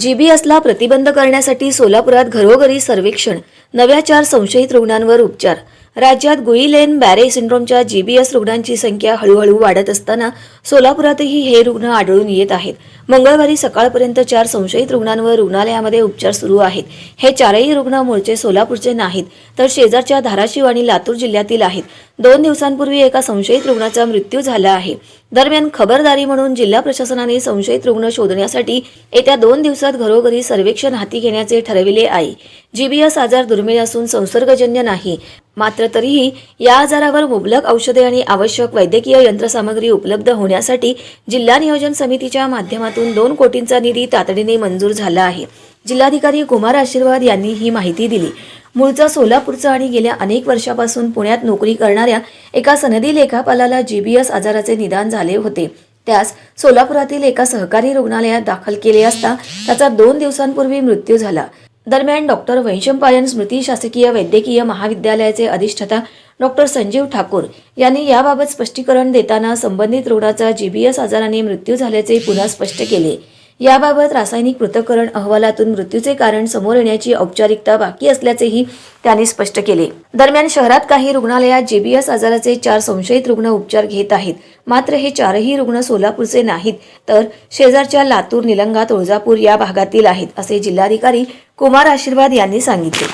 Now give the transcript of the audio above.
जीबीएसला प्रतिबंध करण्यासाठी सोलापुरात घरोघरी सर्वेक्षण नव्या चार संशयित रुग्णांवर उपचार. राज्यात गुईलेन बॅरे सिंड्रोमच्या जीबीएस रुग्णांची संख्या हळूहळू वाढत असताना सोलापुरातही हे रुग्ण आढळून येत आहेत. मंगळवारी सकाळपर्यंत चार संशयित रुग्णांवर रुग्णालयामध्ये उपचार सुरू आहेत. हे चारही रुग्ण मूळचे सोलापूरचे नाहीत तर शेजारच्या धाराशिव आणि लातूर जिल्ह्यातील आहेत. दोन दिवसांपूर्वी एका संशयित रुग्णाचा मृत्यू झाला आहे. दरम्यान खबरदारी म्हणून जिल्हा प्रशासनाने संशयित रुग्ण शोधण्यासाठी येत्या दोन दिवसात घरोघरी सर्वेक्षण हाती घेण्याचे ठरविले आहे. जीबीएस आजार दुर्मिळ असून संसर्गजन्य नाही. मात्र तरीही या आजारावर मुबलक औषधे आणि आवश्यक वैद्यकीय यंत्रसामग्री उपलब्ध होण्यासाठी जिल्हा नियोजन समितीच्या माध्यमातून दोन कोटींचा निधी तातडीने मंजूर झाला आहे. जिल्हाधिकारी कुमार आशीर्वाद यांनी ही माहिती दिली. मूळचा सोलापूरचा आणि गेल्या अनेक वर्षापासून पुण्यात नोकरी करणाऱ्या एका सनदी लेखापालाला जीबीएस आजाराचे निदान झाले होते. त्यास सोलापुरातील एका सहकारी रुग्णालयात दाखल केले असता त्याचा दोन दिवसांपूर्वी मृत्यू झाला. दरम्यान डॉक्टर वैशंपायन स्मृती शासकीय वैद्यकीय महाविद्यालयाचे अधिष्ठाता डॉक्टर संजीव ठाकूर यांनी याबाबत स्पष्टीकरण देताना संबंधित रुग्णाचा जीबीएस आजाराने मृत्यू झाल्याचे पुन्हा स्पष्ट केले. याबाबत रासायनिक पृथक्करण अहवालातून मृत्यूचे कारण समोर येण्याची औपचारिकता बाकी असल्याचेही त्यांनी स्पष्ट केले. दरम्यान शहरात काही रुग्णालयात जेबीएस आजाराचे चार संशयित रुग्ण उपचार घेत आहेत. मात्र हे चारही रुग्ण सोलापूरचे नाहीत तर शेजारच्या लातूर निलंगा तुळजापूर या भागातील आहेत असे जिल्हाधिकारी कुमार आशीर्वाद यांनी सांगितले.